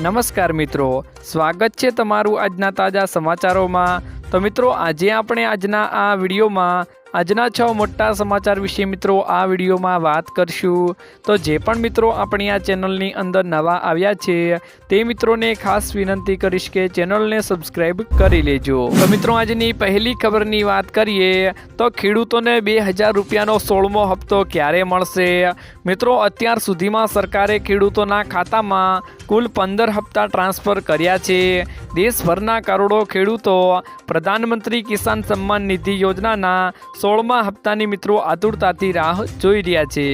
નમસ્કાર મિત્રો, સ્વાગત છે તમારું આજના તાજા સમાચારોમાં. તો મિત્રો, આજે આપણે આજના આ વિડીયોમાં આજના છ મોટા સમાચાર વિશે મિત્રો આ વિડીયોમાં વાત કરશું. તો જે પણ મિત્રો આપણી આ ચેનલની અંદર નવા આવ્યા છે, તે મિત્રોને ખાસ વિનંતી કરીશ કે ચેનલને સબસ્ક્રાઈબ કરી લેજો. તો મિત્રો આજની પહેલી ખબરની વાત કરીએ, તો ખેડૂતોને બે હજાર રૂપિયાનો સોળમો હપ્તો ક્યારે મળશે? મિત્રો, અત્યાર સુધીમાં સરકારે ખેડૂતોના ખાતામાં કુલ પંદર હપ્તા ટ્રાન્સફર કર્યા છે. દેશભરના કરોડો ખેડૂતો પ્રધાનમંત્રી કિસાન સન્માન નિધિ યોજનાના સોળમા હપ્તાની મિત્રો આતુરતાથી રાહ જોઈ રહ્યા છે.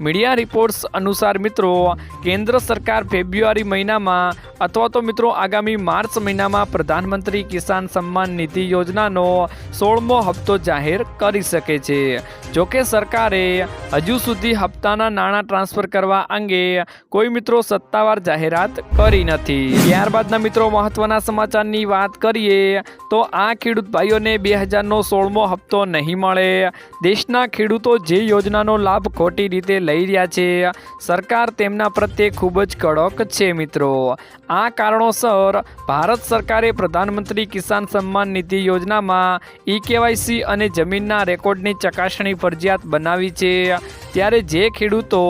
મીડિયા રિપોર્ટ્સ અનુસાર મિત્રો, કેન્દ્ર સરકાર ફેબ્રુઆરી મહિનામાં અથવા તો મિત્રો આગામી માર્ચ મહિનામાં પ્રધાનમંત્રી કિસાન સન્માન નિધિ યોજનાનો સોળમો હપ્તો જાહેર કરી શકે છે. જોકે સરકારે હજુ સુધી હપ્તાના નાણાં ટ્રાન્સફર કરવા અંગે કોઈ મિત્રો સત્તાવાર જાહેરાત કરી નથી. ત્યારબાદના મિત્રો મહત્વના સમાચારની વાત કરીએ, તો આ ખેડૂત ભાઈઓને બે હજારનો સોળમો હપ્તો નહીં મળે. દેશના ખેડૂતો જે યોજનાનો લાભ ખોટી રીતે લઈ રહ્યા છે. સરકાર તેમના પ્રત્યે ખૂબ જ કડક છે મિત્રો. આ કારણોસર ભારત સરકારે પ્રધાનમંત્રી કિસાન સન્માન નિધિ યોજનામાં ઈ કેવાયસી અને જમીનના રેકોર્ડની ચકાસણી ફરજિયાત બનાવી છે. ત્યારે જે ખેડૂતો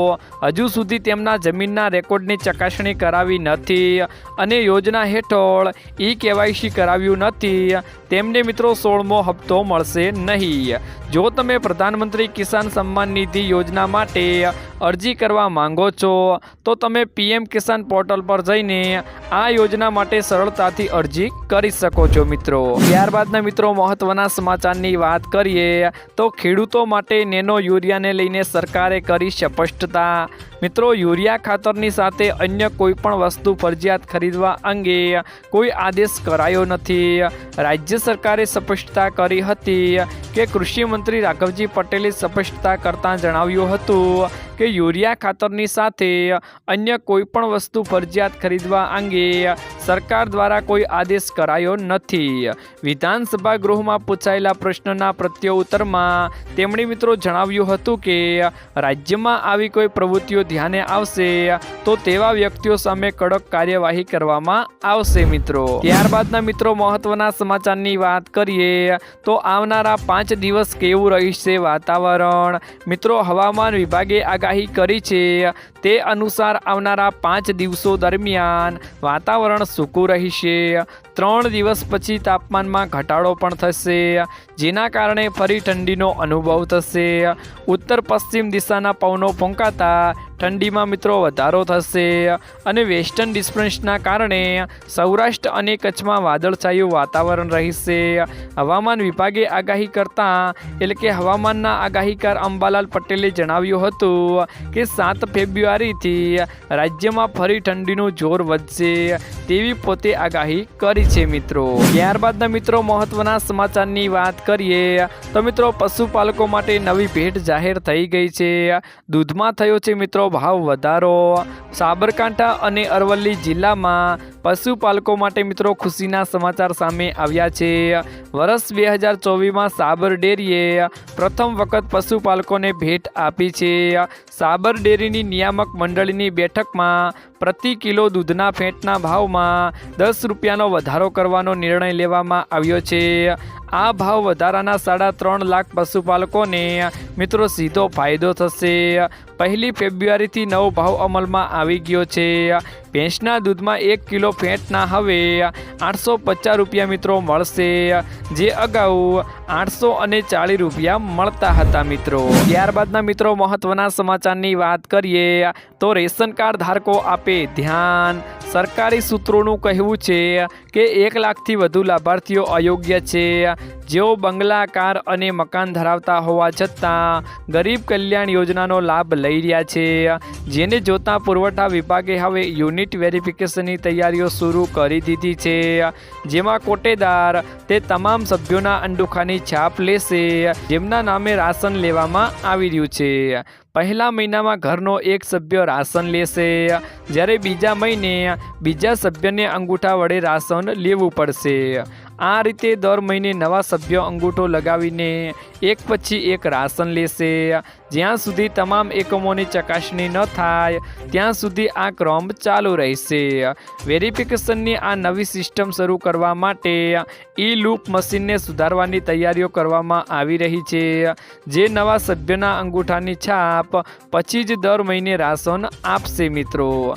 હજુ સુધી તેમના જમીનના રેકોર્ડની ચકાસણી કરાવી નથી અને યોજના હેઠળ ઈ કેવાયસી કરાવ્યું નથી, તેમને મિત્રો સોળમો હપ્તો મળશે નહીં. જો તમે પ્રધાનમંત્રી કિસાન સન્માન નિધિ યોજના માટે અરજી કરવા માંગો છો, તો તમે પીએમ કિસાન પોર્ટલ પર જઈને આ યોજના માટે સરળતાથી અરજી કરી શકો છો મિત્રો. ત્યારબાદના મિત્રો મહત્વના સમાચારની વાત કરીએ, તો ખેડૂતો માટે નેનો યુરિયાને લઈને સરકારે કરી સ્પષ્ટતા. મિત્રો, યુરિયા ખાતરની સાથે અન્ય કોઈ પણ વસ્તુ ફરજિયાત ખરીદવા અંગે કોઈ આદેશ કરાયો નથી. રાજ્ય સરકારે સ્પષ્ટતા કરી હતી કે કૃષિ મંત્રી રાઘવજી પટેલે સ્પષ્ટતા કરતાં જણાવ્યું હતું કે યુરિયા ખાતરની સાથે અન્ય કોઈ પણ વસ્તુ ફરજિયાત ખરીદવા અંગે સરકાર દ્વારા કોઈ આદેશ કરાયો નથી. વિધાનસભા ગૃહમાં પૂછાયેલા પ્રશ્નના પ્રત્યુત્તરમાં તેમણે મિત્રો જણાવ્યું હતું કે, રાજ્યમાં આવી કોઈ પ્રવૃત્તિઓ ધ્યાને આવશે તો તેવા વ્યક્તિઓ સામે કડક કાર્યવાહી કરવામાં આવશે મિત્રો. ત્યારબાદના મિત્રો મહત્વના સમાચારની વાત કરીએ, તો આવનારા પાંચ દિવસ કેવું રહેશે વાતાવરણ? મિત્રો, હવામાન વિભાગે આગાહી કરી છે. તે અનુસાર આવનારા પાંચ દિવસો દરમિયાન વાતાવરણ સૂકું રહેશે. ત્રણ દિવસ પછી તાપમાનમાં ઘટાડો પણ થશે. જેના કારણે ફરી ઠંડીનો અનુભવ થશે. ઉત્તર પશ્ચિમ દિશાના પવનો ફૂંકાતા ઠંડીમાં મિત્રો વધારો થશે અને વેસ્ટર્ન ડિસ્ટન્સના કારણે સૌરાષ્ટ્ર અને કચ્છમાં વાદળછાયું વાતાવરણ રહેશે. હવામાન વિભાગે આગાહી કરતાં, એટલે કે હવામાનના આગાહીકાર અંબાલાલ પટેલે જણાવ્યું હતું કે સાત ફેબ્રુઆરીથી રાજ્યમાં ફરી ઠંડીનું જોર વધશે. તેવી પોતે આગાહી કરી છે મિત્રો. ત્યારબાદના મિત્રો, મહત્વના સમાચારની વાત કરીએ. તો મિત્રો, પશુપાલકો માટે નવી ભેટ જાહેર થઈ ગઈ છે. દૂધમાં થયો છે મિત્રો ભાવ વધારો. સાબરકાંઠા અને અરવલ્લી જિલ્લામાં પશુપાલકો માટે મિત્રો ખુશીના સમાચાર સામે આવ્યા છે. વર્ષ બે હજાર ચોવીસમાં સાબર ડેરીએ પ્રથમ વખત પશુપાલકોને ભેટ આપી છે. સાબર ડેરીની નિયામક મંડળીની બેઠકમાં પ્રતિ કિલો દૂધના ફેટના ભાવમાં દસ રૂપિયાનો વધારો કરવાનો નિર્ણય લેવામાં આવ્યો છે. આ ભાવ વધારાના સાડા ત્રણ લાખ પશુપાલકોને મિત્રો સીધો ફાયદો થશે. પહેલી ફેબ્રુઆરીથી નવો ભાવ અમલમાં આવી ગયો છે. ભેંસના દૂધમાં એક કિલો ફેટના હવે આઠસો પચાસ રૂપિયા મિત્રો મળશે. જે અગાઉ આઠસો અને ચાલીસ રૂપિયા મળતા હતા મિત્રો. ત્યારબાદના મિત્રો મહત્વના સમાચારની વાત કરીએ તો રેશન કાર્ડ ધારકો આપે ધ્યાન. સરકારી સૂત્રોનું કહેવું છે કે એક લાખથી વધુ લાભાર્થીઓ અયોગ્ય છે. જેઓ બંગલા કાર અને મકાન ધરાવતા હોવા છતાં ગરીબ કલ્યાણ યોજનાનો લાભ લઈ રહ્યા છે. જેને જોતા પુરવઠા વિભાગે હવે યુનિટ વેરિફિકેશનની તૈયારીઓ શરૂ કરી દીધી છે. જેમાં કોટેદાર તે તમામ સભ્યોના અંડુખાની છાપ લેશે. જેમના નામે રાશન લેવામાં આવી રહ્યું છે. પહેલા મહિનામાં ઘરનો એક સભ્ય રાશન લેશે. જ્યારે બીજા મહિને બીજા સભ્યને અંગૂઠા વડે રાશન લેવું પડશે. આ રીતે દર મહિને નવા સભ્યો અંગૂઠો લગાવીને એક પછી એક રાશન લેશે. જ્યાં સુધી તમામ એકમોની ચકાસણી ન થાય, ત્યાં સુધી આ ક્રમ ચાલુ રહેશે. વેરિફિકેશનની આ નવી સિસ્ટમ શરૂ કરવા માટે ઈ લૂપ મશીનને સુધારવાની તૈયારીઓ કરવામાં આવી રહી છે. જે નવા સભ્યના અંગૂઠાની છાપ પછી જ દર મહિને રાશન આપશે મિત્રો.